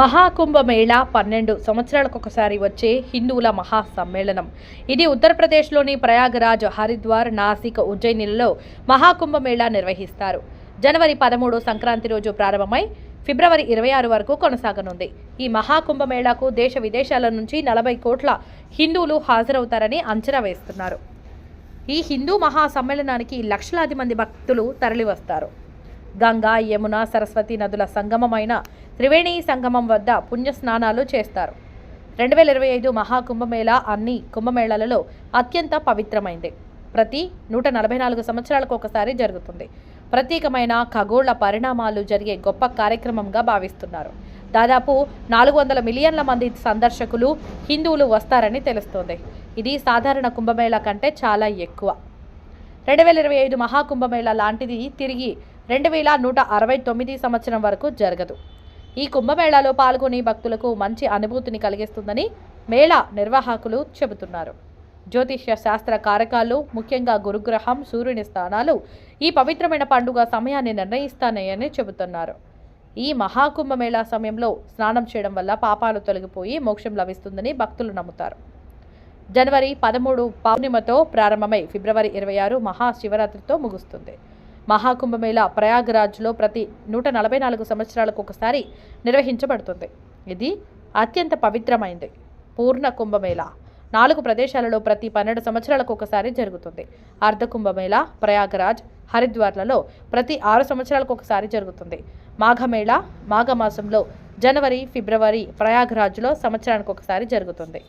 మహాకుంభమేళా పన్నెండు సంవత్సరాలకు ఒకసారి వచ్చే హిందువుల మహా సమ్మేళనం ఇది ఉత్తరప్రదేశ్లోని ప్రయాగరాజ్ హరిద్వార్ నాసిక్ ఉజ్జయినిలలో మహాకుంభమేళా నిర్వహిస్తారు. జనవరి పదమూడు సంక్రాంతి రోజు ప్రారంభమై ఫిబ్రవరి ఇరవై ఆరు వరకు కొనసాగనుంది. ఈ మహాకుంభమేళాకు దేశ విదేశాల నుంచి నలభై కోట్ల హిందువులు హాజరవుతారని అంచనా వేస్తున్నారు. ఈ హిందూ మహాసమ్మేళనానికి లక్షలాది మంది భక్తులు తరలివస్తారు. గంగా యమున సరస్వతి నదుల సంగమమైన త్రివేణి సంగమం వద్ద పుణ్య స్నానాలు చేస్తారు. రెండు వేల ఇరవై ఐదు మహాకుంభమేళ అన్ని కుంభమేళాలలో అత్యంత పవిత్రమైంది. ప్రతి నూట నలభై నాలుగు సంవత్సరాలకు ఒకసారి జరుగుతుంది. ప్రత్యేకమైన ఖగోళ పరిణామాలు జరిగే గొప్ప కార్యక్రమంగా భావిస్తున్నారు. దాదాపు నాలుగు వందల మిలియన్ల మంది సందర్శకులు హిందువులు వస్తారని తెలుస్తోంది. ఇది సాధారణ కుంభమేళా కంటే చాలా ఎక్కువ. రెండు వేల ఇరవై ఐదు మహాకుంభమేళా లాంటిది తిరిగి రెండు వేల నూట అరవై తొమ్మిది సంవత్సరం వరకు జరగదు. ఈ కుంభమేళాలో పాల్గొని భక్తులకు మంచి అనుభూతిని కలిగిస్తుందని మేళా నిర్వాహకులు చెబుతున్నారు. జ్యోతిష్య శాస్త్ర కారకాలు ముఖ్యంగా గురుగ్రహం సూర్యుని స్థానాలు ఈ పవిత్రమైన పండుగ సమయాన్ని నిర్ణయిస్తానని చెబుతున్నారు. ఈ మహాకుంభమేళా సమయంలో స్నానం చేయడం వల్ల పాపాలు తొలగిపోయి మోక్షం లభిస్తుందని భక్తులు నమ్ముతారు. జనవరి పదమూడు పౌర్ణిమతో ప్రారంభమై ఫిబ్రవరి ఇరవై ఆరు మహాశివరాత్రితో ముగుస్తుంది. మహాకుంభమేళా ప్రయాగరాజ్లో ప్రతి నూట నలభై నాలుగు సంవత్సరాలకు ఒకసారి నిర్వహించబడుతుంది. ఇది అత్యంత పవిత్రమైంది. పూర్ణ కుంభమేళా. నాలుగు ప్రదేశాలలో ప్రతి పన్నెండు సంవత్సరాలకు ఒకసారి జరుగుతుంది. అర్ధ కుంభమేళా ప్రయాగరాజ్ హరిద్వార్లలో ప్రతి ఆరు సంవత్సరాలకు ఒకసారి జరుగుతుంది. మాఘమేళా మాఘమాసంలో జనవరి ఫిబ్రవరి ప్రయాగరాజ్లో సంవత్సరానికి ఒకసారి జరుగుతుంది.